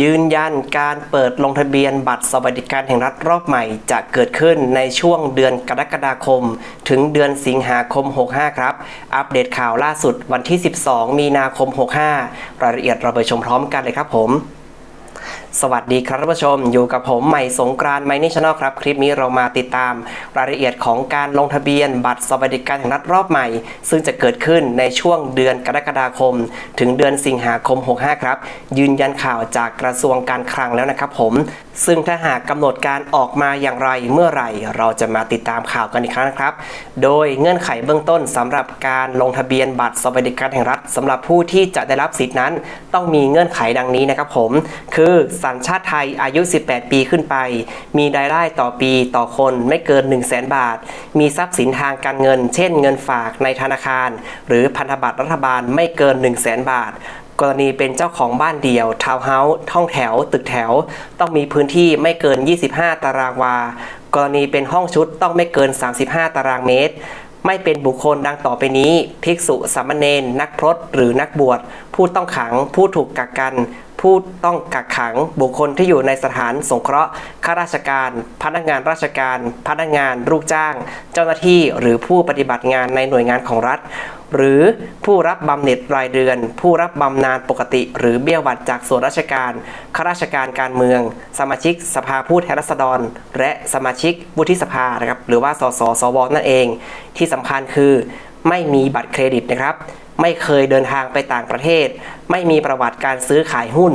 ยืนยันการเปิดลงทะเบียนบัตรสวัสดิการแห่งรัฐรอบใหม่ จะเกิดขึ้นในช่วงเดือนกรกฎาคม ถึงเดือนสิงหาคม 65 ครับ อัปเดตข่าวล่าสุดวันที่ 12 มีนาคม 65 รายละเอียดเราไปชมพร้อมกันเลยครับผม สวัสดีครับท่านผู้ชม อยู่กับผมใหม่สงกรานต์ไมนี่ชแนลครับ คลิปนี้เรามาติดตามรายละเอียดของการลงทะเบียนบัตรสวัสดิการแห่งรัฐรอบใหม่ ซึ่งจะเกิดขึ้นในช่วงเดือนกรกฎาคม ถึงเดือนสิงหาคม 65 ครับ ยืนยันข่าวจากกระทรวงการคลังแล้วนะครับผม ซึ่งถ้าหากกำหนดการออกมาอย่างไรเมื่อไหร่ เราจะมาติดตามข่าวกันอีกครั้งนะครับ โดยเงื่อนไขเบื้องต้นสำหรับการลงทะเบียนบัตรสวัสดิการแห่งรัฐสำหรับผู้ที่จะได้รับสิทธินั้น ต้องมีเงื่อนไขดังนี้นะครับผม คือสัญชาติไทยอายุ 18 ปีขึ้นไป มีรายได้ต่อปีต่อคนไม่เกิน 1 0 0 0 0แบาท มีทรัพย์สินทางการเงิน เช่นเงินฝากในธนาคาร หรือพันธบัตรรัฐบาลไม่เกิน 1 0 0 0 0แบาทกรณีเป็นเจ้าของบ้านเดี่ยวทาวน์เฮาส์ท่องแถว ตึกแถว ต้องมีพื้นที่ไม่เกิน 25 ตารางวา กรณีเป็นห้องชุดต้องไม่เกิน 35 ตารางเมตร ไม่เป็นบุคคลดังต่อไปนี้ ภิกษุสามเณรนักพรตหรือนักบวช ผู้ต้องขังผู้ถูกกักกัน ผู้ต้องกักขังบุคคลที่อยู่ในสถานสงเคราะห์ข้าราชการ พนักงานราชการ พนักงานลูกจ้าง เจ้าหน้าที่หรือผู้ปฏิบัติงานในหน่วยงานของรัฐ หรือผู้รับบำเหน็จรายเดือน ผู้รับบำนาญปกติ หรือเบี้ยหวัดจากส่วนราชการข้าราชการการเมือง สมาชิกสภาผู้แทนราษฎร และสมาชิกวุฒิสภานะครับหรือว่าสสสวนั่นเอง ที่สำคัญคือไม่มีบัตรเครดิตนะครับ ไม่เคยเดินทางไปต่างประเทศ ไม่มีประวัติการซื้อขายหุ้น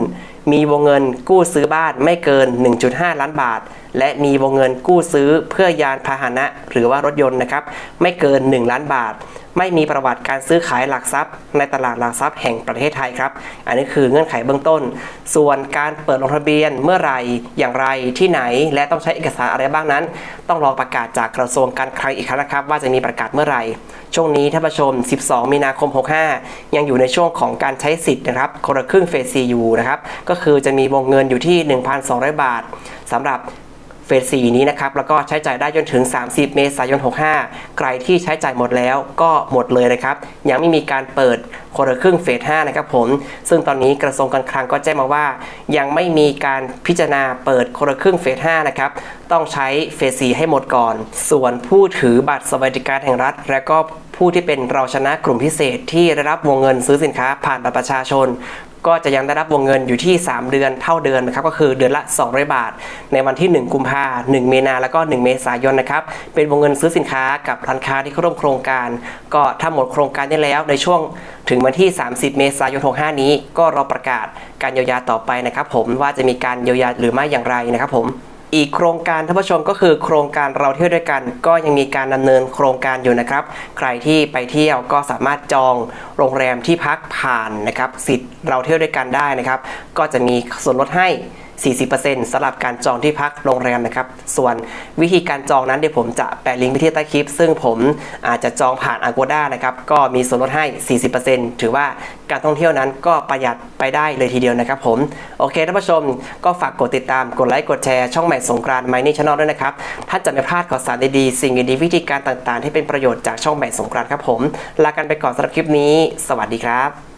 มีวงเงินกู้ซื้อบ้านไม่เกิน 1.5 ล้านบาท และมีวงเงินกู้ซื้อเพื่อยานพาหนะ หรือว่ารถยนต์นะครับไม่เกิน 1 ล้านบาท ไม่มีประวัติการซื้อขายหลักทรัพย์ ในตลาดหลักทรัพย์แห่งประเทศไทยครับ อันนี้คือเงื่อนไขเบื้องต้น ส่วนการเปิดลงทะเบียนเมื่อไหร่อย่างไรที่ไหน และต้องใช้เอกสารอะไรบ้างนั้น ต้องรอประกาศจากกระทรวงการคลังอีกครั้งนะครับ ว่าจะมีประกาศเมื่อไหร่ช่วงนี้ท่านผู้ชม 12 มีนาคม 65ยังอยู่ในช่วงของการใช้สิทธิ์นะครับคนละครึ่งเฟส 4U นะครับ ก็คือจะมีวงเงินอยู่ที่ 1,200 บาทสำหรับเฟส 4 นี้นะครับ แล้วก็ใช้จ่ายได้จนถึง 30 เมษายน 65 ใครที่ใช้จ่ายหมดแล้วก็หมดเลยนะครับ ยังไม่มีการเปิดคนละครึ่งเฟส 5 นะครับผม ซึ่งตอนนี้กระทรวงการคลังก็แจ้งมาว่า ยังไม่มีการพิจารณาเปิดคนละครึ่งเฟส 5 นะครับ ต้องใช้เฟส 4 ให้หมดก่อน ส่วนผู้ถือบัตรสวัสดิการแห่งรัฐ และก็ ผู้ที่เป็นเราชนะกลุ่มพิเศษที่ได้รับวงเงินซื้อสินค้าผ่านบัตรประชาชน ก็จะยังได้รับวงเงินอยู่ที่ 3 เดือนเท่าเดิมนนะครับก็คือเดือนละ 200 บาท ในวันที่ 1 กุมภา1เมษาแล้วก็ 1 เมษายนนะครับเป็นวงเงินซื้อสินค้ากับร้านค้าที่เข้าร่วมโครงการ ก็ถ้าหมดโครงการนี้แล้วในช่วงถึงวันที่ 30 เมษายน 65 นี้ ก็รอประกาศการเยียวยาต่อไปนะครับผมว่าจะมีการเยียวยาหรือไม่อย่างไรนะครับผม อีกโครงการท่านผู้ชมก็คือโครงการเราเที่ยวด้วยกัน ก็ยังมีการดำเนินโครงการอยู่นะครับ ใครที่ไปเที่ยวก็สามารถจองโรงแรมที่พักผ่านนะครับสิทธิ์เราเที่ยวด้วยกันได้นะครับ ก็จะมีส่วนลดให้ 40%สำหรับการจองที่พักโรงแรมนะครับ ส่วนวิธีการจองนั้นเดี๋ยวผมจะแปะลิงก์ไปที่ใต้คลิป ซึ่งผมอาจจะจองผ่าน Agoda นะครับ ก็มีส่วนลดให้ 40%ถือว่าการท่องเที่ยวนั้นก็ประหยัดไปได้เลยทีเดียวนะครับผม โอเคท่านผู้ชมก็ฝากกดติดตาม กดไลค์ กดแชร์ ช่องใหม่สงกรานต์ My New Channel ด้วยนะครับ ท่านจะไม่พลาดข่าวสารดีๆ สิ่งดีๆวิธีการต่างๆ ที่เป็นประโยชน์จากช่องใหม่สงกรานต์ครับผม ลากันไปก่อนสำหรับคลิปนี้ สวัสดีครับ